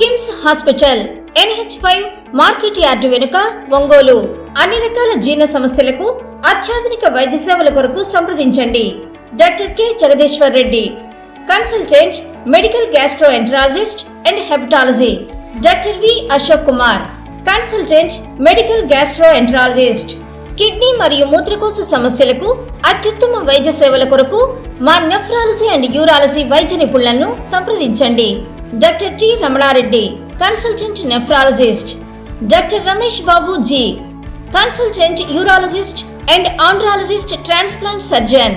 KIMS hospital NH five market yard వెనుక ఒంగోలు. అన్ని రకాల జీర్ణ సమస్యలకు అత్యాధునిక వైద్య సేవల కొరకు సంప్రదించండి. Doctor K. Jagadishwar Reddy consultant medical gastroenterologist and hepatology. Doctor V Ashok Kumar consultant medical gastroenterologist. Kidney మరియు మూత్రకోశ సమస్యలకు అత్యుత్తమ వైద్య సేవల కొరకు మా నెఫ్రాలజీ అండ్ యూరాలజీ వైద్య నిపుణులను సంప్రదించండి. Doctor T Ramanareddy consultant nephrologist. Doctor Ramesh Babu G consultant urologist and andrologist transplant surgeon.